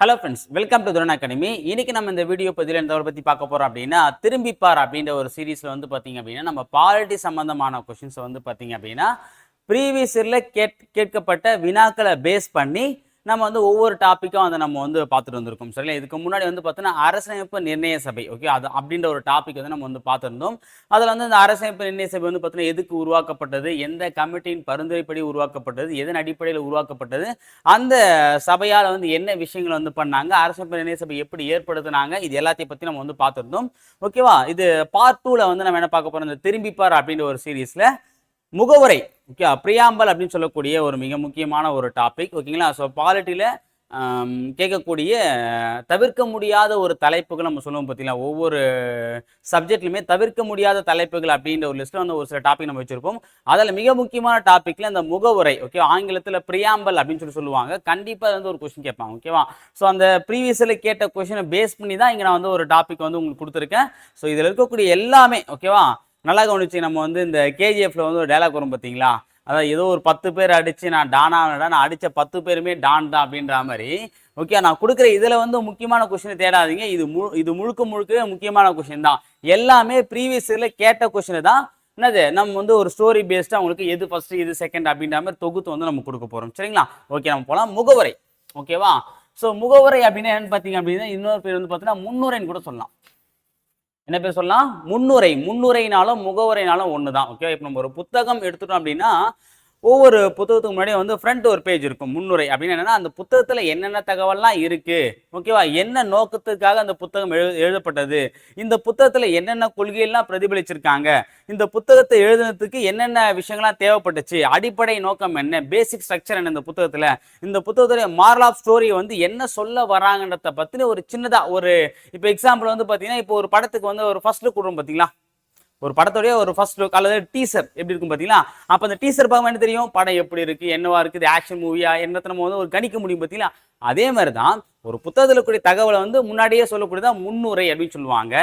Hello friends welcome to Thuran academy இன்னைக்கு நம்ம இந்த வீடியோ பதிவில் இந்த பற்றி பார்க்க போகிறோம் அப்படின்னா திரும்பிப்பார் அப்படின்ற ஒரு சீரீஸில் வந்து பார்த்தீங்க அப்படின்னா நம்ம பாலிட்டி சம்மந்தமான கொஷின்ஸை வந்து பார்த்தீங்க அப்படின்னா ப்ரீவியஸ் இயரில் கேட் கேட்கப்பட்ட வினாக்களை பேஸ் பண்ணி நம்ம வந்து ஒவ்வொரு டாப்பிக்கும் அதை நம்ம வந்து பார்த்துட்டு வந்திருக்கோம். சரிங்களா? இதுக்கு முன்னாடி வந்து பார்த்தோன்னா அரசமைப்பு நிர்ணய சபை ஓகே அது அப்படின்ற ஒரு டாபிக் வந்து நம்ம வந்து பார்த்துருந்தோம். அதில் வந்து இந்த அரசமைப்பு நிர்ணய சபை வந்து பார்த்தோன்னா எதுக்கு உருவாக்கப்பட்டது? எந்த கமிட்டியின் பரிந்துரைப்படி உருவாக்கப்பட்டது? எதன் அடிப்படையில் உருவாக்கப்பட்டது? அந்த சபையால் வந்து என்ன விஷயங்கள் வந்து பண்ணாங்க? அரசமைப்பு நிர்ணய சபை எப்படி ஏற்படுத்தினாங்க? இது எல்லாத்தையும் பற்றி நம்ம வந்து பார்த்துருந்தோம். ஓகேவா இது பார்ட் டூவில் வந்து நம்ம என்ன பார்க்க போகிறோம் இந்த திரும்பிப்பார் அப்படின்ற ஒரு சீரீஸில் முகவுரை ஓகே பிரியாம்பல் அப்படின்னு சொல்லக்கூடிய ஒரு மிக முக்கியமான ஒரு டாபிக் ஓகேங்களா ஸோ பாலிட்டியில் கேட்கக்கூடிய தவிர்க்க முடியாத ஒரு தலைப்புகள் நம்ம சொல்லுவோம் பார்த்தீங்களா ஒவ்வொரு சப்ஜெக்ட்லையுமே தவிர்க்க முடியாத தலைப்புகள் அப்படின்ற ஒரு லிஸ்ட்டில் வந்து ஒரு சில டாபிக் நம்ம வச்சுருப்போம். அதில் மிக முக்கியமான டாப்பிக்கில் அந்த முகவுரை ஓகே ஆங்கிலத்தில் பிரியாம்பல் அப்படின்னு சொல்லி சொல்லுவாங்க. கண்டிப்பாக வந்து ஒரு கொஷின் கேட்பாங்க ஓகேவா ஸோ அந்த ப்ரீவியஸில் கேட்ட கொஷினை பேஸ் பண்ணி தான் இங்கே நான் வந்து ஒரு டாபிக் வந்து உங்களுக்கு கொடுத்துருக்கேன். ஸோ இதில் இருக்கக்கூடிய எல்லாமே ஓகேவா நல்லா கவனிச்சு நம்ம வந்து இந்த கேஜிஎஃப்ல வந்து ஒரு டைலாக் வரும் பார்த்தீங்களா அதாவது ஏதோ ஒரு பத்து பேர் அடித்து நான் டானா நான் அடித்த பத்து பேருமே டான் தான் அப்படின்ற மாதிரி. ஓகே நான் கொடுக்குற இதில் வந்து முக்கியமான கொஷினை தேடாதீங்க. இது முழு இது முழுக்க முழுக்க முக்கியமான கொஷின் தான். எல்லாமே ப்ரீவியஸ் இயரில் கேட்ட கொஷினை தான். என்னது? நம்ம வந்து ஒரு ஸ்டோரி பேஸ்டாக உங்களுக்கு எது ஃபர்ஸ்ட் இது செகண்ட் அப்படின்ற மாதிரி தொகுத்து வந்து நம்ம கொடுக்க போகிறோம் சரிங்களா? ஓகே நம்ம போகலாம் முகவரை. ஓகேவா ஸோ முகவரை அப்படின்னா என்னன்னு பார்த்தீங்க அப்படின்னா இன்னொரு பேர் வந்து பார்த்தீங்கன்னா முன்னுரைன்னு கூட சொல்லலாம். என்ன பேர் சொல்லலாம்? முன்னுரை. முன்னுரைனாலும் முகவுரைனாலும் ஒன்று தான் ஓகே இப்போ நம்ம ஒரு புத்தகம் எடுத்துட்டோம் அப்படின்னா ஒவ்வொரு புத்தகத்துக்கு முன்னாடி வந்து ஃப்ரண்ட் ஒரு பேஜ் இருக்கும் முன்னுரை. அப்படின்னு என்னன்னா அந்த புத்தகத்தில் என்னென்ன தகவல்லாம் இருக்கு? ஓகேவா என்ன நோக்கத்துக்காக அந்த புத்தகம் எழு எழுதப்பட்டது? இந்த புத்தகத்தில் என்னென்ன கொள்கையெல்லாம் பிரதிபலிச்சிருக்காங்க? இந்த புத்தகத்தை எழுதுனதுக்கு என்னென்ன விஷயங்கள்லாம் தேவைப்பட்டுச்சு? அடிப்படை நோக்கம் என்ன? பேசிக் ஸ்ட்ரக்சர் என்ன இந்த புத்தகத்தில்? இந்த புத்தகத்துடைய மாரல் ஆஃப் ஸ்டோரி வந்து என்ன சொல்ல வராங்கன்றத பற்றின ஒரு சின்னதாக ஒரு இப்போ எக்ஸாம்பிள் வந்து பார்த்தீங்கன்னா இப்போ ஒரு படத்துக்கு வந்து ஒரு ஃபர்ஸ்ட் கொடுறோம் பார்த்தீங்களா ஒரு படத்தோடைய ஒரு ஃபர்ஸ்ட் லுக் அல்லது டீசர் எப்படி இருக்கும் பார்த்தீங்களா? அப்போ அந்த டீசர் பார்க்க என்ன தெரியும்? படம் எப்படி இருக்கு? என்னவா இருக்குது? ஆக்ஷன் மூவியா என்னத்தை நம்ம வந்து ஒரு கணிக்க முடியும் பார்த்தீங்களா? அதே மாதிரி தான் ஒரு புத்தகத்தில் கூடிய தகவலை வந்து முன்னாடியே சொல்லக்கூடியதான் முன்னுரை அப்படின்னு சொல்லுவாங்க.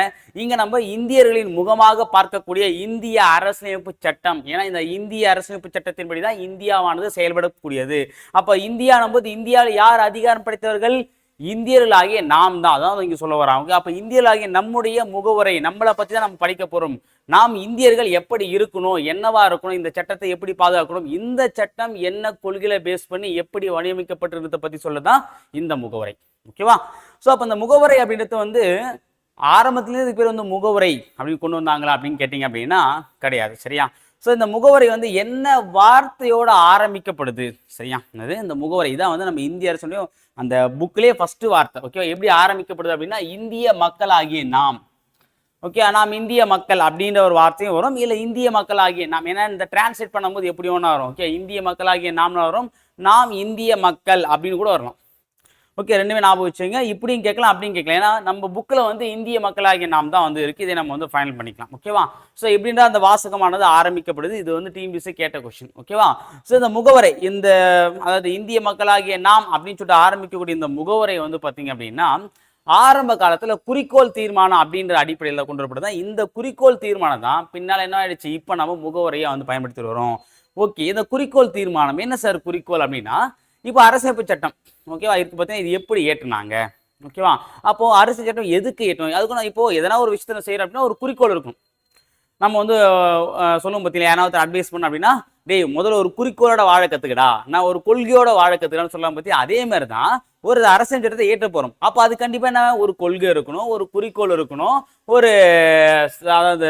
இங்கே நம்ம இந்தியர்களின் முகமாக பார்க்கக்கூடிய இந்திய அரசியலமைப்பு சட்டம். ஏன்னா இந்த இந்திய அரசியலமைப்பு சட்டத்தின்படி தான் இந்தியாவானது செயல்படக்கூடியது. அப்போ இந்தியா நம்ம இந்தியாவில் யார் அதிகாரம் படைத்தவர்கள்? இந்தியர்களாகிய நாம் தான். அதான் இங்கே சொல்ல வராங்க அப்போ இந்தியர்களாகிய நம்முடைய முகவுரை நம்மளை பற்றி தான் நம்ம படிக்க போகிறோம் நாம் இந்தியர்கள் எப்படி இருக்கணும் என்னவா இருக்கணும் இந்த சட்டத்தை எப்படி பாதுகாக்கணும் இந்த சட்டம் என்ன கொள்கையில பேஸ் பண்ணி எப்படி வடிவமைக்கப்பட்டிருந்ததை பற்றி சொல்லதான் இந்த முகவுரை. ஓகேவா? ஸோ அப்போ இந்த முகவுரை அப்படின்றது வந்து ஆரம்பத்துலேருந்து இதுக்கு பேர் வந்து முகவுரை அப்படின்னு கொண்டு வந்தாங்களா அப்படின்னு கேட்டிங்க அப்படின்னா கிடையாது. சரியா? ஸோ இந்த முகவரி வந்து என்ன வார்த்தையோட ஆரம்பிக்கப்படுது? சரியா? என்னது? இந்த முகவரி. தான் வந்து நம்ம இந்திய அரசுலையும் அந்த புக்லேயே ஃபர்ஸ்ட் வார்த்தை. ஓகேவா எப்படி ஆரம்பிக்கப்படுது அப்படின்னா இந்திய மக்களாகிய நாம். ஓகே நாம் இந்திய மக்கள் அப்படின்ற ஒரு வார்த்தையும் வரும். இல்லை இந்திய மக்களாகிய நாம். ஏன்னா இந்த டிரான்ஸ்லேட் பண்ணும்போது எப்படி ஒன்றா வரும். ஓகே இந்திய மக்களாகிய நாம்னு வரும். நாம் இந்திய மக்கள் அப்படின்னு கூட வரலாம். ஓகே ரெண்டுமே ஞாபகம் வச்சுங்க இப்படியும் கேட்கலாம் அப்படியும் கேட்கலாம். ஏன்னா நம்ம புக்கில் வந்து இந்திய மக்களாகிய நாம் தான் வந்து இருக்குது இதை நம்ம வந்து ஃபைனல் பண்ணிக்கலாம். ஓகேவா ஸோ எப்படின்னா அந்த வாசகமானது ஆரம்பிக்கப்படுது. இது வந்து டிஎம்பிசி கேட்ட கொஸ்டின் ஓகேவா ஸோ இந்த முகவரை இந்த அதாவது இந்திய மக்களாகிய நாம் அப்படின்னு சொல்லிட்டு ஆரம்பிக்கக்கூடிய இந்த முகவரை வந்து பார்த்தீங்க அப்படின்னா ஆரம்ப காலத்தில் குறிக்கோள் தீர்மானம் அப்படின்ற அடிப்படையில் கொண்டு வரப்படுது. இந்த குறிக்கோள் தீர்மானம் தான் பின்னால் என்ன ஆயிடுச்சு? இப்போ நம்ம முகவரையை வந்து பயன்படுத்தி வரோம் ஓகே இந்த குறிக்கோள் தீர்மானம் என்ன சார் குறிக்கோள் அப்படின்னா இப்போ அரசமைப்பு சட்டம் ஓகேவா இருக்கு பார்த்தீங்கன்னா இது எப்படி ஏற்றுனாங்க? ஓகேவா அப்போ அரசு சட்டம் எதுக்கு ஏற்றணும் அதுக்கு நான் இப்போ எதனா ஒரு விஷயத்த செய்கிறோம் அப்படின்னா ஒரு குறிக்கோள் இருக்கும். நம்ம வந்து சொல்லும் சொல்லுவோம் பார்த்தீங்களா யாராவது அட்வைஸ் பண்ண அப்படின்னா டேய் முதல்ல ஒரு குறிக்கோளோட வாழ கற்றுக்கடா நான் ஒரு கொள்கையோட வாழ கற்றுக்கடான்னு சொல்லலாம் பற்றி அதே மாதிரி தான் ஒரு அரசியல் சட்டத்தை ஏற்ற போகிறோம் அப்போ அது கண்டிப்பாக என்ன? ஒரு கொள்கை இருக்கணும் ஒரு குறிக்கோள் இருக்கணும். ஒரு அதாவது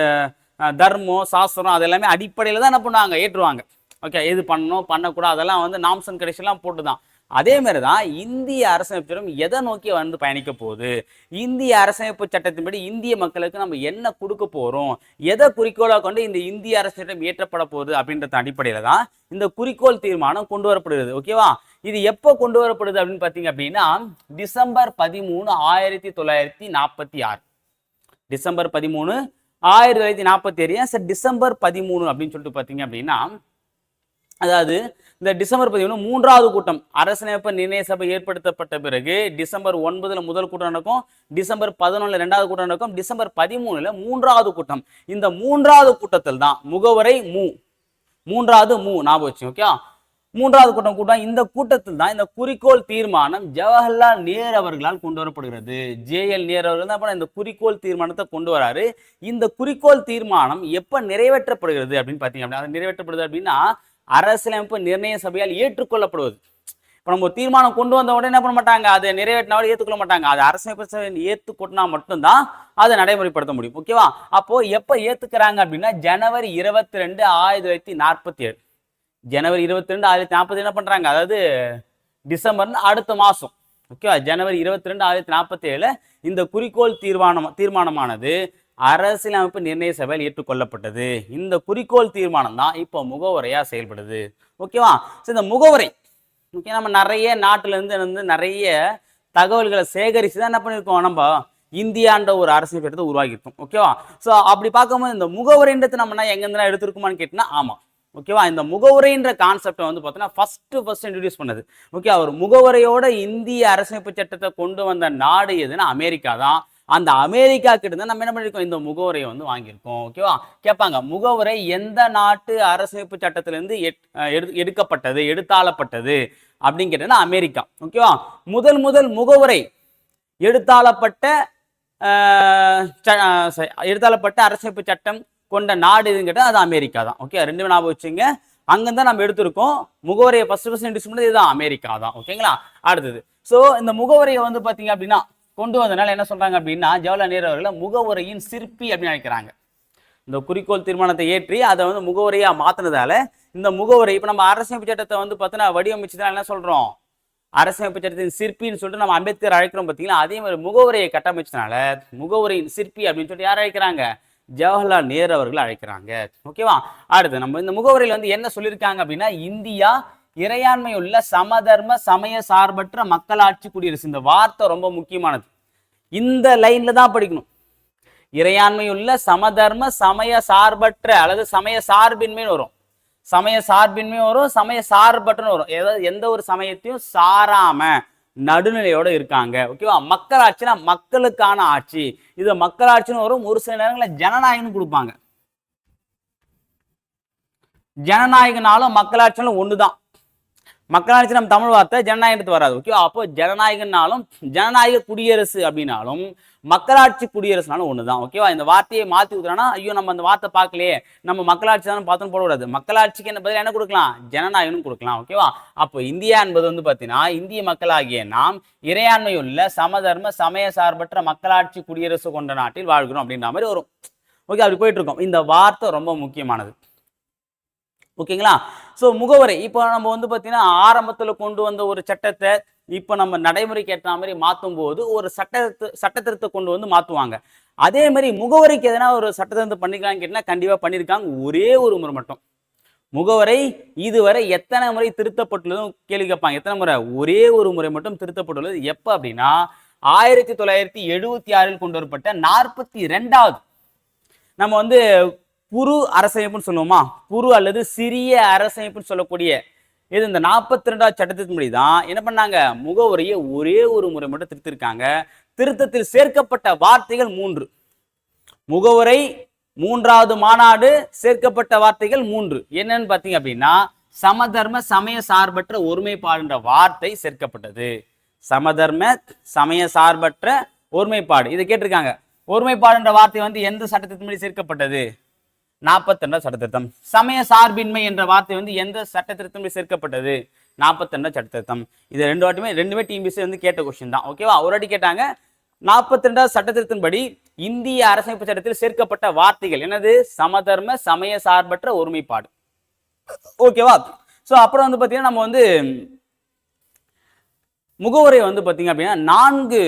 தர்மம் சாஸ்திரம் அது எல்லாமே அடிப்படையில் தான் என்ன பண்ணுவாங்க? ஏற்றுவாங்க. ஓகே எது பண்ணணும் பண்ணக்கூடாது அதெல்லாம் வந்து நாம்சன் கடைசியெல்லாம் போட்டு தான் அதே மாதிரி தான் இந்திய அரசமைப்பு எதை நோக்கி வந்து பயணிக்க போகுது? இந்திய அரசமைப்பு சட்டத்தின்படி இந்திய மக்களுக்கு நம்ம என்ன கொடுக்க போகிறோம் எதை குறிக்கோளாக கொண்டு இந்த இந்திய அரசிடம் சட்டம் இயற்றப்பட போகுது அப்படின்றத அடிப்படையில் தான் இந்த குறிக்கோள் தீர்மானம் கொண்டு வரப்படுகிறது. ஓகேவா இது எப்போ கொண்டு வரப்படுது அப்படின்னு பார்த்தீங்க அப்படின்னா டிசம்பர் பதிமூணு ஆயிரத்தி தொள்ளாயிரத்தி நாற்பத்தி ஆறு. டிசம்பர் பதிமூணு ஆயிரத்தி தொள்ளாயிரத்தி நாற்பத்தி ஏழு சார்? டிசம்பர் பதிமூணு அப்படின்னு சொல்லிட்டு பார்த்தீங்க அப்படின்னா அதாவது இந்த டிசம்பர் பதிமூணு மூன்றாவது கூட்டம் அரசமைப்பு நிர்ணய சபை ஏற்படுத்தப்பட்ட பிறகு டிசம்பர் ஒன்பதுல முதல் கூட்டம் நடக்கும் டிசம்பர் பதினொன்னுல ரெண்டாவது கூட்டம் நடக்கும் டிசம்பர் பதிமூணுல மூன்றாவது கூட்டம். இந்த மூன்றாவது கூட்டத்தில் தான் முகவரை மூ. மூன்றாவது மூ. ஞாபகம் வச்சு ஓகே? மூன்றாவது கூட்டம் கூட்டம் இந்த கூட்டத்தில் தான் இந்த குறிக்கோள் தீர்மானம் ஜவஹர்லால் நேரு அவர்களால் கொண்டு வரப்படுகிறது. ஜேஎல் நேரு அவர்கள் தான் இந்த குறிக்கோள் தீர்மானத்தை கொண்டு வராரு. இந்த குறிக்கோள் தீர்மானம் எப்ப நிறைவேற்றப்படுகிறது அப்படின்னு பார்த்தீங்க அப்படின்னா அது நிறைவேற்றப்படுது அப்படின்னா அரசியலமைப்பு நிர்ணய சபையால் ஏற்றுக்கொள்ளப்படுவது. இப்போ நம்ம தீர்மானம் கொண்டு வந்த உடனே என்ன பண்ண மாட்டாங்க? அதை நிறைவேற்றினாலும் ஏற்றுக்கொள்ள மாட்டாங்க. அது அரசியல் சபை ஏற்றுக்கொட்டினா மட்டும்தான் அதை நடைமுறைப்படுத்த முடியும். ஓகேவா? அப்போ எப்போ ஏற்றுக்கிறாங்க அப்படின்னா ஜனவரி இருபத்தி ரெண்டு ஆயிரத்தி தொள்ளாயிரத்தி நாற்பத்தி ஏழு ஜனவரி இருபத்தி ரெண்டு ஆயிரத்தி நாற்பத்தி என்ன பண்ணுறாங்க அதாவது டிசம்பர்னு அடுத்த மாதம் ஓகேவா? ஜனவரி இருபத்தி ரெண்டு ஆயிரத்தி நாற்பத்தி ஏழு இந்த குறிக்கோள் தீர்மானம் தீர்மானமானது அரசியலமைப்பு நிர்ணய சபையில் ஏற்றுக்கொள்ளப்பட்டது. இந்த குறிக்கோள் தீர்மானம் தான் இப்போ முகவரையாக செயல்படுது. ஓகேவா? ஸோ இந்த முகவுரை ஓகே நம்ம நிறைய நாட்டிலேருந்து வந்து நிறைய தகவல்களை சேகரித்து தான் என்ன பண்ணியிருக்கோம் நம்ம இந்தியான்ற ஒரு அரசியல் சட்டத்தை உருவாக்கியிருக்கோம். ஓகேவா? ஸோ அப்படி பார்க்கும்போது இந்த முகவுரைன்றது நம்ம என்ன எங்கேருந்து எடுத்திருக்குமான்னு கேட்டினா ஆமாம் ஓகேவா? இந்த முகவுரைன்ற கான்செப்டை வந்து பார்த்தீங்கன்னா ஃபஸ்ட்டு ஃபஸ்ட் இன்ட்ரடியூஸ் பண்ணது. ஓகே அவர் முகவுரையோட இந்திய அரசமைப்பு சட்டத்தை கொண்டு வந்த நாடு எதுன்னா அமெரிக்கா தான் அந்த அமெரிக்கா கிட்ட நம்ம என்ன பண்ணிருக்கோம்? இந்த முகவரையை வந்து வாங்கியிருக்கோம். ஓகேவா கேட்பாங்க முகவரை எந்த நாட்டு அரசமைப்பு சட்டத்திலிருந்து எட்- எடு- எடுக்கப்பட்டது எடுத்தாளப்பட்டது அப்படின்னு கேட்டீங்கன்னா அமெரிக்கா. ஓகேவா முதல் முதல் முகவரை எடுத்தாளப்பட்ட ச- ச- எடுத்தாளப்பட்ட அரசமைப்பு சட்டம் கொண்ட நாடு எதுன்னு கேட்டால் அது அமெரிக்கா தான். ஓகே ரெண்டு ஞாபகம் வச்சுங்க. அங்கேருந்து நம்ம எடுத்திருக்கோம். முகவரியை ஃபர்ஸ்ட் ஃபர்ஸ்ட் இன்ட்ரடியூஸ் பண்ணது இதுதான் அமெரிக்கா தான். ஓகேங்களா அடுத்தது. ஸோ இந்த முகவரியை வந்து பார்த்தீங்க அப்படின்னா கொண்டு வந்தனால என்ன சொல்றாங்க அப்படின்னா ஜவஹர்லால் நேரு அவர்களை முகவுரையின் சிற்பி அப்படின்னு நினைக்கிறாங்க இந்த குறிக்கோள் தீர்மானத்தை ஏற்றி அதை வந்து முகவரியா மாத்தினதால இந்த முகவுரை இப்போ நம்ம அரசியமைப்பு சட்டத்தை வந்து பார்த்தோன்னா வடிவமைச்சுதான் என்ன சொல்றோம்? அரசியமைப்பு சட்டத்தின் சிற்பின்னு சொல்லிட்டு நம்ம அம்பேத்கர் அழைக்கிறோம் பார்த்தீங்களா? அதே மாதிரி முகவுரையை கட்டமைச்சதுனால முகவுரையின் சிற்பி அப்படின்னு சொல்லிட்டு யார் அழைக்கிறாங்க? ஜவஹர்லால் நேரு அவர்கள் அழைக்கிறாங்க. ஓகேவா? அடுத்து நம்ம இந்த முகவரியில் வந்து என்ன சொல்லியிருக்காங்க அப்படின்னா இந்தியா இறையாண்மை உள்ள சமதர்ம சமய சார்பற்ற மக்களாட்சி குடியரசு. இந்த வார்த்தை ரொம்ப முக்கியமானது. இந்த லைன்ல தான் படிக்கணும். இறையாண்மை உள்ள சமதர்ம சமய சார்பற்ற அல்லது சமய சார்பின்மைன்னு வரும். சமய சார்பின்மை வரும் சமய சார்பற்றன்னு வரும். ஏதாவது எந்த ஒரு சமயத்தையும் சாராம நடுநிலையோட இருக்காங்க. ஓகேவா மக்களாட்சினா மக்களுக்கான ஆட்சி. இது மக்களாட்சின்னு வரும் ஒரு சில நேரங்களில் ஜனநாயகம்னு கொடுப்பாங்க. ஜனநாயகனாலும் மக்களாட்சினாலும் தான் மக்களாட்சி நம்ம தமிழ் வார்த்தை ஜனநாயகத்து வராது. ஓகே அப்போ ஜனநாயகம்னாலும் ஜனநாயக குடியரசு அப்படின்னாலும் மக்களாட்சி குடியரசுனாலும் ஒண்ணுதான். ஓகேவா இந்த வார்த்தையை மாத்தி ஊத்துறானா ஐயோ நம்ம அந்த வார்த்தை பார்க்கலையே. நம்ம மக்களாட்சி தானே பார்த்தோம் போடக்கூடாது. மக்களாட்சிக்கு என்ன பதில்? என்ன கொடுக்கலாம்? ஜனநாயகம் கொடுக்கலாம். ஓகேவா அப்போ இந்தியா என்பது வந்து பார்த்தீங்கன்னா இந்திய மக்களாகிய நாம் இறையாண்மையுள்ள சமதர்ம சமய சார்பற்ற மக்களாட்சி குடியரசு கொண்ட நாட்டில் வாழ்கிறோம் அப்படின்ற மாதிரி வரும். ஓகே அப்படி போயிட்டு இருக்கோம். இந்த வார்த்தை ரொம்ப முக்கியமானது. ஓகேங்களா? ஸோ முகவரை இப்போ நம்ம வந்து பார்த்தீங்கன்னா ஆரம்பத்தில் கொண்டு வந்த ஒரு சட்டத்தை இப்போ நம்ம நடைமுறைக்கு ஏற்ற மாதிரி மாற்றும் போது ஒரு சட்ட சட்டத்திருத்தத்தை கொண்டு வந்து மாற்றுவாங்க அதே மாதிரி முகவரிக்கு எதனா ஒரு சட்டத்திருத்தம் பண்ணிக்கலாம்னு கேட்டால் கண்டிப்பாக பண்ணியிருக்காங்க ஒரே ஒரு முறை மட்டும். முகவரை இதுவரை எத்தனை முறை திருத்தப்பட்டுள்ளதும் கேள்வி கேட்பாங்க. எத்தனை முறை? ஒரே ஒரு முறை மட்டும் திருத்தப்பட்டுள்ளது. எப்போ அப்படின்னா ஆயிரத்தி தொள்ளாயிரத்தி எழுபத்தி ஆறில் கொண்டு வரப்பட்ட நாற்பத்தி ரெண்டாவது. நம்ம வந்து புரு அரசமைப்புன்னு சொல்லுவோமா? புரு அல்லது சிறிய அரசமைப்புன்னு சொல்லக்கூடிய இது இந்த நாற்பத்தி ரெண்டாவது சட்டத்தின்படி தான் என்ன பண்ணாங்க? முகவரியை ஒரே ஒரு முறை மட்டும் திருத்திருக்காங்க. திருத்தத்தில் சேர்க்கப்பட்ட வார்த்தைகள் மூன்று. முகவரை மூன்றாவது மாநாடு சேர்க்கப்பட்ட வார்த்தைகள் மூன்று. என்னன்னு பார்த்தீங்க அப்படின்னா சமதர்ம சமய சார்பற்ற ஒருமைப்பாடுன்ற வார்த்தை சேர்க்கப்பட்டது. சமதர்ம சமய சார்பற்ற ஒருமைப்பாடு. இதை கேட்டிருக்காங்க. ஒருமைப்பாடுன்ற வார்த்தை வந்து எந்த சட்டத்தின்படி சேர்க்கப்பட்டது? நாற்பத்தி ரெண்டாம் சட்டத்திருத்தம். சமய சார்பின்மை என்ற வார்த்தை வந்து எந்த சட்டத்திருத்தம் சேர்க்கப்பட்டது? நாற்பத்தி ரெண்டாம் சட்டத்திருத்தம். இது ரெண்டு வாட்டுமே ரெண்டுமே டிபிசி வந்து கேட்ட கொஸ்டின் தான். ஓகேவா ஒரு கேட்டாங்க. நாற்பத்தி ரெண்டாவது சட்டத்திருத்தின்படி இந்திய அரசமைப்பு சட்டத்தில் சேர்க்கப்பட்ட வார்த்தைகள் எனது சமதர்ம சமய சார்பற்ற ஒருமைப்பாடு. ஓகேவா ஸோ அப்புறம் வந்து பார்த்தீங்கன்னா நம்ம வந்து முகவுரை வந்து பார்த்தீங்க அப்படின்னா நான்கு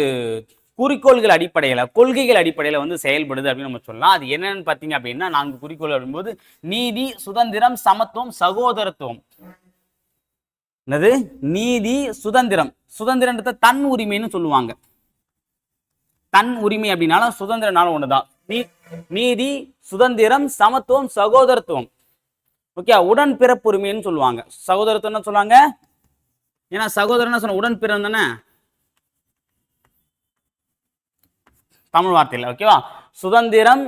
குறிக்கோள்கள் அடிப்படையில் கொள்கைகள் அடிப்படையில் வந்து செயல்படுது அப்படின்னு நம்ம சொல்லலாம். அது என்னன்னு பார்த்தீங்க அப்படின்னா நான்கு குறிக்கோள் அப்படிங்கும்போது நீதி சுதந்திரம் சமத்துவம் சகோதரத்துவம். என்னது? நீதி சுதந்திரம். சுதந்திரன்றத தன் உரிமைன்னு சொல்லுவாங்க. தன் உரிமை அப்படின்னாலும் சுதந்திரனாலும் ஒண்ணுதான். நீ நீதி சுதந்திரம் சமத்துவம் சகோதரத்துவம். ஓகே உடன் பிறப்புரிமைன்னு சொல்லுவாங்க. சகோதரத்துவம் சொல்லுவாங்க? ஏன்னா சகோதரன் சொன்ன உடன் பிறந்தானே தமிழ் வார்த்தையில் ஓகேவா சுதந்திரம்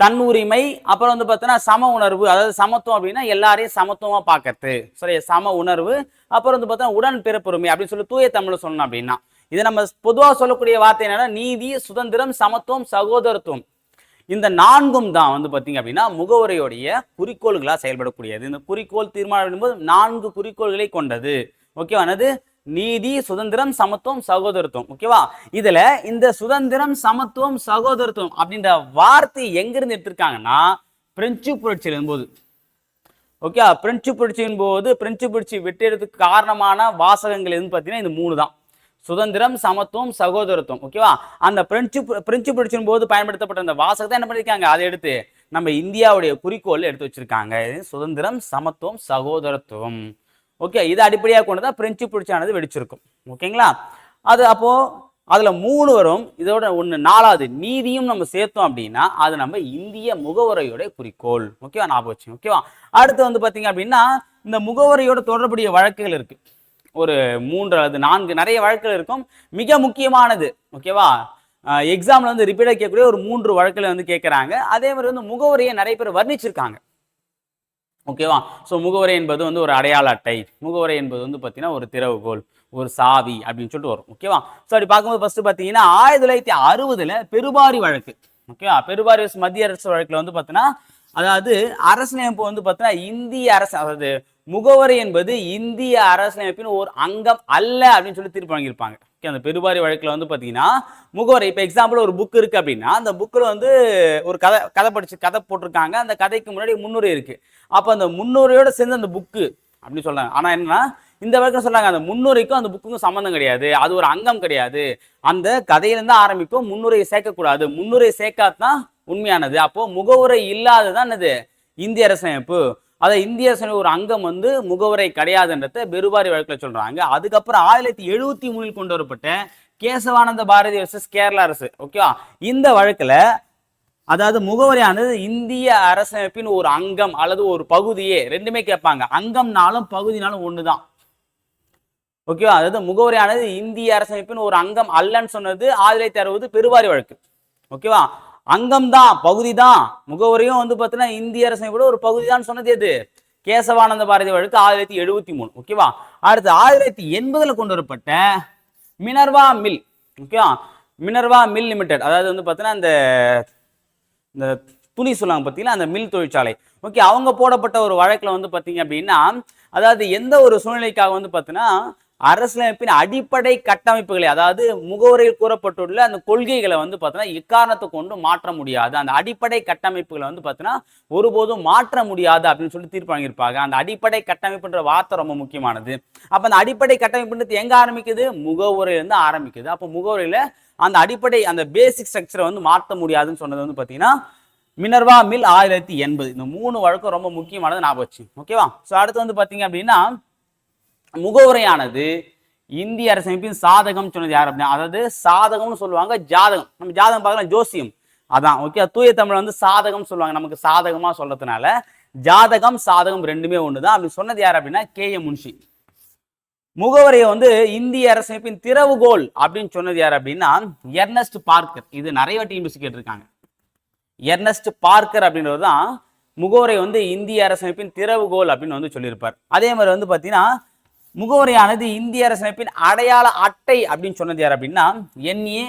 தன் உரிமை அப்புறம் வந்து பார்த்தோன்னா சம உணர்வு அதாவது சமத்துவம் அப்படின்னா எல்லாரையும் சமத்துவமாக பார்க்கறது. சரி சம உணர்வு அப்புறம் வந்து பார்த்தோன்னா உடன் பிறப்புரிமை அப்படின்னு சொல்லி தூய தமிழ்ல சொல்லணும் அப்படின்னா. இது நம்ம பொதுவாக சொல்லக்கூடிய வார்த்தை என்னன்னா நீதி சுதந்திரம் சமத்துவம் சகோதரத்துவம். இந்த நான்கும் தான் வந்து பார்த்தீங்க அப்படின்னா முகவுரையுடைய குறிக்கோள்களாக செயல்படக்கூடியது. இந்த குறிக்கோள் தீர்மானம் என்பது நான்கு குறிக்கோள்களை கொண்டது. ஓகேவானது நீதி சுதந்திரம் சமத்துவம் சகோதரத்துவம். ஓகேவா இதுல இந்த சுதந்திரம் சமத்துவம் சகோதரத்துவம் அப்படின்ற வார்த்தை எங்கிருந்து எடுத்திருக்காங்கன்னா பிரெஞ்சு புரட்சியின் போது ஓகே பிரெஞ்சு புரட்சியின் போது பிரெஞ்சு புரட்சி வெட்டுறதுக்கு காரணமான வாசகங்கள் எதுன்னு பார்த்தீங்கன்னா இந்த மூணு தான். சுதந்திரம் சமத்துவம் சகோதரத்துவம். ஓகேவா அந்த பிரெஞ்சு பிரெஞ்சு புரட்சியின் போது பயன்படுத்தப்பட்ட அந்த வாசகத்தை என்ன பண்ணியிருக்காங்க அதை எடுத்து நம்ம இந்தியாவுடைய குறிக்கோள் எடுத்து வச்சிருக்காங்க. இது சுதந்திரம் சமத்துவம் சகோதரத்துவம். ஓகே இதை அடிப்படையாக கொண்டு தான் பிரெஞ்சு புரட்சியானது வெடிச்சிருக்கும். ஓகேங்களா அது அப்போது அதில் மூணு வரும். இதோட ஒன்று நாலாவது நீதியும் நம்ம சேர்த்தோம் அப்படின்னா அது நம்ம இந்திய முகவரையோட குறிக்கோள். ஓகேவா ஞாபகம் வச்சு ஓகேவா அடுத்து வந்து பார்த்தீங்க அப்படின்னா இந்த முகவரையோட தொடர்புடைய வழக்குகள் இருக்குது ஒரு மூன்று அல்லது நான்கு நிறைய வழக்குகள் இருக்கும். மிக முக்கியமானது. ஓகேவா எக்ஸாமில் வந்து ரிப்பீட்டாக கேட்கக்கூடிய ஒரு மூன்று வழக்குகளை வந்து கேட்குறாங்க அதே மாதிரி வந்து முகவரியை நிறைய பேர் வர்ணிச்சிருக்காங்க. ஓகேவா? ஸோ முகவரை என்பது வந்து ஒரு அடையாள அட்டை. முகவரை என்பது வந்து பார்த்தீங்கன்னா ஒரு திறவுகோல் ஒரு சாவி அப்படின்னு சொல்லிட்டு வரும். ஓகேவா? ஸோ அப்படி பார்க்கும்போது ஃபர்ஸ்ட் பார்த்தீங்கன்னா ஆயிரத்தி தொள்ளாயிரத்தி அறுபதுல பெருபாரி வழக்கு. ஓகேவா? பெருபாரி மத்திய அரசு வழக்கில் வந்து பார்த்தீங்கன்னா அதாவது அரசியலமைப்பு வந்து பார்த்தீங்கன்னா இந்திய அரசு அதாவது முகவரை என்பது இந்திய அரசியலமைப்பின் ஒரு அங்கம் அல்ல அப்படின்னு சொல்லி தீர்ப்பு வழங்கியிருப்பாங்க. ஓகே அந்த பெருபாரி வழக்கில் வந்து பார்த்தீங்கன்னா முகவரி இப்போ எக்ஸாம்பிள் ஒரு புக் இருக்குது அப்படின்னா அந்த புக்கில் வந்து ஒரு கதை கதை படிச்சு கதை போட்டிருக்காங்க. அந்த கதைக்கு முன்னாடி முன்னுரை இருக்குது அப்போ அந்த முன்னுரையோடு சேர்ந்து அந்த புக்கு அப்படின்னு சொல்கிறாங்க ஆனால் என்னன்னா இந்த வழக்கில் சொல்கிறாங்க அந்த முன்னுரைக்கும் அந்த புக்குக்கும் சம்மந்தம் கிடையாது. அது ஒரு அங்கம் கிடையாது. அந்த கதையிலேருந்து ஆரம்பிக்கும் முன்னுரையை சேர்க்கக்கூடாது. முன்னுரை சேர்க்காதான் உண்மையானது. அப்போது முகவுரை இல்லாததான் என்னது? இந்திய அரசமைப்பு. அதை இந்திய அரசமைப்பு ஒரு அங்கம் வந்து முகவரை கிடையாதுன்றத பெருபாரி வழக்கில் சொல்றாங்க. அதுக்கப்புறம் ஆயிரத்தி எழுபத்தி மூணில் கொண்டு வரப்பட்ட கேசவானந்த பாரதி வர்சஸ் கேரள அரசு ஓகேவா இந்த வழக்குல அதாவது முகவரியானது இந்திய அரசமைப்பின் ஒரு அங்கம் அல்லது ஒரு பகுதியே ரெண்டுமே கேட்பாங்க. அங்கம்னாலும் பகுதினாலும் ஒண்ணுதான். ஓகேவா அதாவது முகவரியானது இந்திய அரசமைப்பின் ஒரு அங்கம் அல்லன்னு சொன்னது ஆயிரத்தி அறுபது பெருவாரி வழக்கு. ஓகேவா அங்கம் தான் பகுதி தான் முகவரியும் வந்து பார்த்தீங்கன்னா இந்திய அரசமைப்போட ஒரு பகுதி தான் சொன்னது எது? கேசவானந்த பாரதி வழக்கு ஆயிரத்தி எழுபத்தி மூணு ஓகேவா அடுத்து ஆயிரத்தி எண்பதுல கொண்டு வரப்பட்ட மினர்வா மில் ஓகேவா மினர்வா மில் லிமிடெட் அதாவது வந்து பார்த்தீங்கன்னா இந்த இந்த துணி சொல்லுவாங்க பார்த்தீங்கன்னா அந்த மில் தொழிற்சாலை. ஓகே அவங்க போடப்பட்ட ஒரு வழக்கில் வந்து பார்த்தீங்க அப்படின்னா அதாவது எந்த ஒரு சூழ்நிலைக்காக வந்து பார்த்தீங்கன்னா அரசியலமைப்பின் அடிப்படை கட்டமைப்புகளை அதாவது முகவரியில் கூறப்பட்டுள்ள அந்த கொள்கைகளை வந்து பார்த்தீங்கன்னா இக்காரணத்தை கொண்டு மாற்ற முடியாது. அந்த அடிப்படை கட்டமைப்புகளை வந்து பார்த்தீங்கன்னா ஒருபோதும் மாற்ற முடியாது அப்படின்னு சொல்லி தீர்ப்பு வழங்கியிருப்பாங்க அந்த அடிப்படை கட்டமைப்புன்ற வார்த்தை ரொம்ப முக்கியமானது. அப்போ அந்த அடிப்படை கட்டமைப்புன்றது எங்க ஆரம்பிக்குது? முகவுரையிலேருந்து ஆரம்பிக்குது. அப்போ முகவுரையில அந்த அடிப்படை அந்த பேசிக் ஸ்ட்ரக்சரை வந்து மாற்ற முடியாதுன்னு சொன்னது வந்து பார்த்தீங்கன்னா மினர்வா மில் ஆயிரத்தி எண்பது. இந்த மூணு வழக்கம் ரொம்ப முக்கியமானது ஞாபகம் வச்சு ஓகேவா? ஸோ அடுத்து வந்து பார்த்தீங்க அப்படின்னா முகவுரையானது இந்திய அரசமைப்பின் சாதகம் சொன்னது யார் அப்படின்னா அதாவது சாதகம்னு சொல்லுவாங்க ஜாதகம். நம்ம ஜாதகம் பார்க்கலாம் ஜோசியம். அதான் ஓகே தூய தமிழ் வந்து சாதகம் சொல்லுவாங்க நமக்கு சாதகமா சொல்றதுனால. ஜாதகம் சாதகம் ரெண்டுமே ஒன்று தான் அப்படி சொன்னது யார் அப்படின்னா கே. எம் முன்ஷி. முகவரியை வந்து இந்திய அரசமைப்பின் திறவுகோல் அப்படின்னு சொன்னது யார் அப்படின்னா எர்னஸ்ட் பார்க்கர். இது நிறைய வாட்டி யூனிவர்சிட்டி கேட்டிருக்காங்க. எர்னஸ்ட் பார்க்கர் அப்படின்றது தான் முகவரை வந்து இந்திய அரசமைப்பின் திறவுகோல் அப்படின்னு வந்து சொல்லியிருப்பார். அதே மாதிரி வந்து பார்த்தீங்கன்னா முகவரியானது இந்திய அரசமைப்பின் அடையாள அட்டை அப்படின்னு சொன்னது யார் அப்படின்னா என்ஏ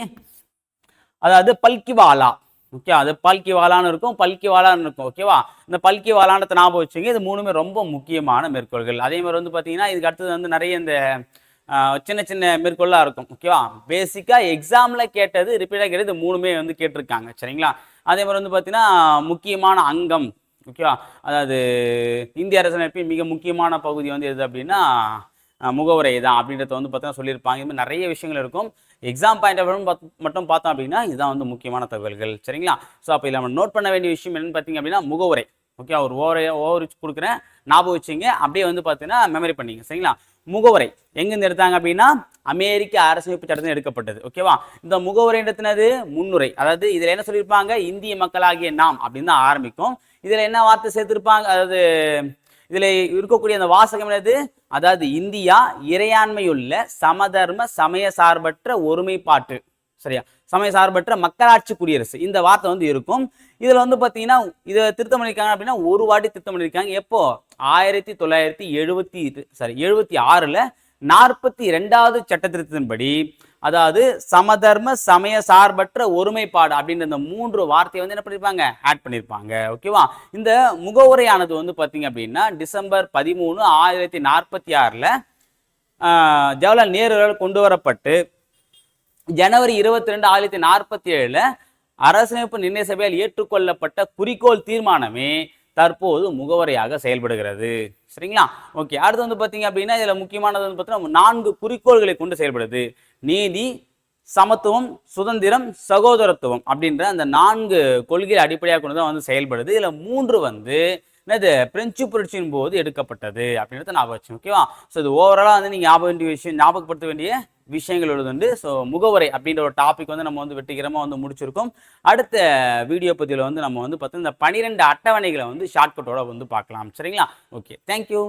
அதாவது பல்கிவாலா. ஓகே அது பல்கிவாலான்னு இருக்கும் பல்கிவாலான்னு இருக்கும். ஓகேவா? இந்த பல்கிவாலான்றத ஞாபகம் வச்சுங்க இது மூணுமே ரொம்ப முக்கியமான மேற்கோள்கள். அதே மாதிரி வந்து பார்த்தீங்கன்னா இதுக்கு அடுத்தது வந்து நிறைய இந்த சின்ன சின்ன மேற்கோளாக இருக்கும். ஓகேவா? பேசிக்காக எக்ஸாமில் கேட்டது ரிப்பீட்டாக கேட்டது மூணுமே வந்து கேட்டிருக்காங்க. சரிங்களா? அதே மாதிரி வந்து பார்த்தீங்கன்னா முக்கியமான அங்கம் ஓகேவா அதாவது இந்திய அரசமைப்பின் மிக முக்கியமான பகுதி வந்து எது அப்படின்னா முகவுரை தான் அப்படின்றத வந்து பார்த்தீங்கன்னா சொல்லியிருப்பாங்க. இது மாதிரி நிறைய விஷயங்கள் இருக்கும். எக்ஸாம் பாயிண்ட் ஆஃப் மட்டும் பார்த்தோம் அப்படின்னா இதுதான் வந்து முக்கியமான தகவல்கள். சரிங்களா? ஸோ அப்போ இதில் நம்ம நோட் பண்ண வேண்டிய விஷயம் என்னென்னு பார்த்தீங்க அப்படின்னா முகவுரை. ஓகே ஒரு ஓவரை ஓவர் கொடுக்குறேன். ஞாபகம் வச்சுங்க. அப்படியே வந்து பார்த்தீங்கன்னா மெமரி பண்ணிங்க. சரிங்களா? முகவரை. எங்கேருந்து எடுத்தாங்க அப்படின்னா அமெரிக்க அரசமைப்பு சட்டத்தில் எடுக்கப்பட்டது. ஓகேவா இந்த முகவரை எடுத்தினது முன்னுரை. அதாவது இதில் என்ன சொல்லியிருப்பாங்க? இந்திய மக்களாகிய நாம் அப்படின்னு தான் ஆரம்பிக்கும். இதில் என்ன வார்த்தை சேர்த்திருப்பாங்க? அதாவது இதில் இருக்கக்கூடிய அந்த வாசகம் என்னது? அதாவது இந்தியா இறையாண்மையுள்ள சமதர்ம சமய சார்பற்ற ஒருமைப்பாட்டு. சரியா? சமய சார்பற்ற மக்களாட்சி குடியரசு. இந்த வார்த்தை வந்து இருக்கும். இதுல வந்து பாத்தீங்கன்னா இதை திருத்தம் பண்ணிருக்காங்க அப்படின்னா ஒரு வாட்டி திருத்தம் பண்ணியிருக்காங்க. எப்போ? ஆயிரத்தி தொள்ளாயிரத்தி எழுபத்தி சாரி எழுபத்தி ஆறுல நாற்பத்தி ரெண்டாவது சட்ட திருத்தத்தின்படி அதாவது சமதர்ம சமய சார்பற்ற ஒருமைப்பாடு அப்படின்ற இந்த மூன்று வார்த்தையை வந்து என்ன பண்ணியிருப்பாங்க? ஆட் பண்ணியிருப்பாங்க. ஓகேவா இந்த முகவுரையானது வந்து பார்த்தீங்க அப்படின்னா டிசம்பர் பதிமூணு ஆயிரத்தி நாற்பத்தி ஆறில் ஜவஹர்லால் நேருவால் கொண்டு வரப்பட்டு ஜனவரி இருபத்தி ரெண்டு ஆயிரத்தி நாற்பத்தி ஏழுல அரசமைப்பு நிர்ணய சபையால் ஏற்றுக்கொள்ளப்பட்ட குறிக்கோள் தீர்மானமே தற்போது முகவரையாக செயல்படுகிறது. சரிங்களா? ஓகே. அடுத்து வந்து பார்த்தீங்க அப்படின்னா இதில் முக்கியமானது வந்து பார்த்தீங்கன்னா நான்கு குறிக்கோள்களை கொண்டு செயல்படுது. நீதி சமத்துவம் சுதந்திரம் சகோதரத்துவம் அப்படின்ற அந்த நான்கு கொள்கையை அடிப்படையாக கொண்டு தான் வந்து செயல்படுது. இதில் மூன்று வந்து என்னது? பிரெஞ்சு புரட்சியின் போது எடுக்கப்பட்டது அப்படின்றத ஞாபகம் வச்சு ஓகேவா? ஸோ இது ஓவராலாக வந்து நீங்கள் ஞாபக வேண்டிய விஷயம் ஞாபகப்படுத்த வேண்டிய விஷயங்கள் உள்ளது ஸோ முகவரை அப்படின்ற ஒரு டாபிக் வந்து நம்ம வந்து வெற்றிகரமாக வந்து முடிச்சிருக்கோம். அடுத்த வீடியோ பதிவில் வந்து நம்ம வந்து பார்த்தா இந்த பனிரெண்டு அட்டவணைகளை வந்து ஷார்ட்கட்டோட வந்து பார்க்கலாம். சரிங்களா? Okay thank you